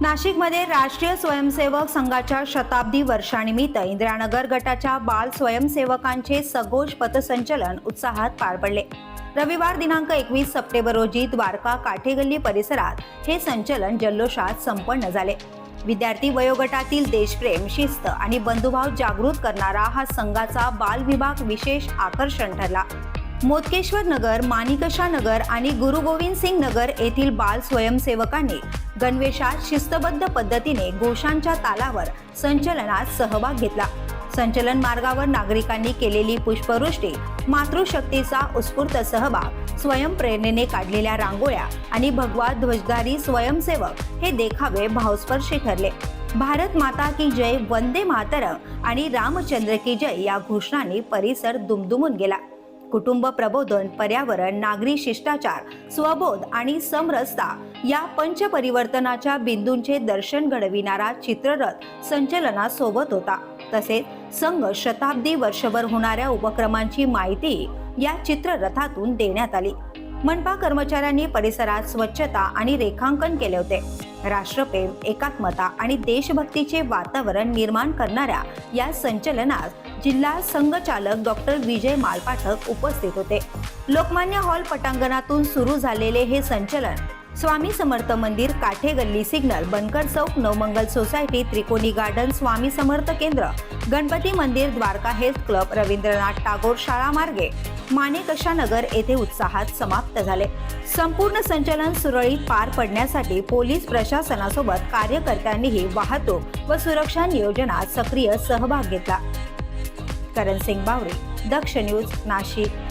नाशिकमध्ये राष्ट्रीय स्वयंसेवक संघाच्या शताब्दी वर्षानिमित्त इंदिरानगर गटाच्या बाल स्वयंसेवकांचे सगोष पथसंचलन उत्साहात पार पडले. रविवार दिनांक एकवीस सप्टेंबर रोजी द्वारका काठेगल्ली परिसरात हे संचलन जल्लोषात संपन्न झाले. विद्यार्थी वयोगटातील देशप्रेम शिस्त आणि बंधुभाव जागृत करणारा हा संघाचा बाल विभाग विशेष आकर्षण ठरला. मोदकेश्वर नगर माणिकशा नगर आणि गुरु गोविंद सिंग नगर येथील बाल स्वयंसेवकांनी गणवेशात शिस्तबद्ध पद्धतीने घोषांच्या तालावर संचलनात सहभाग घेतला. संचलन मार्गावर नागरिकांनी केलेली पुष्पवृष्टी मातृशक्तीचा उत्स्फूर्त सहभाग स्वयंप्रेरणेने काढलेल्या रांगोळ्या आणि भगवा ध्वजधारी स्वयंसेवक हे देखावे भावस्पर्शी ठरले. भारत माता की जय वंदे मातरम आणि रामचंद्र की जय या घोषणांनी परिसर दुमदुमून गेला. कुटुंब प्रबोधन पर्यावरण नागरी शिष्टाचार स्वबोध आणि समरसता या पंचपरिवर्तनाच्या बिंदूंचे दर्शन घडविणारा चित्ररथ संचलनासोबत होता. तसेच संघ शताब्दी वर्षभर होणाऱ्या उपक्रमांची माहिती या चित्ररथातून देण्यात आली. मनपा कर्मचाऱ्यांनी परिसरात स्वच्छता आणि रेखांकन केले होते. राष्ट्रप्रेम एकात्मता आणि देशभक्तीचे वातावरण निर्माण करणाऱ्या या संचलनात जिल्हा संघचालक डॉक्टर विजय मालपाठक उपस्थित होते. लोकमान्य हॉल पटांगणातून सुरू झालेले हे संचलन स्वामी समर्थ मंदिर काठे गल्ली सिग्नल बनकर चौक नवमंगल सोसायटी त्रिकोणी गार्डन स्वामी समर्थ केंद्र गणपती मंदिर द्वारका हेल्थ क्लब रवींद्रनाथ टागोर शाळा मार्गे मानेकशा नगर येथे उत्साहात समाप्त झाले. संपूर्ण संचलन सुरळीत पार पडण्यासाठी पोलीस प्रशासनासोबत कार्यकर्त्यांनीही वाहतूक व सुरक्षा नियोजनात सक्रिय सहभाग घेतला. करण सिंग बावरे दक्ष न्यूज नाशिक.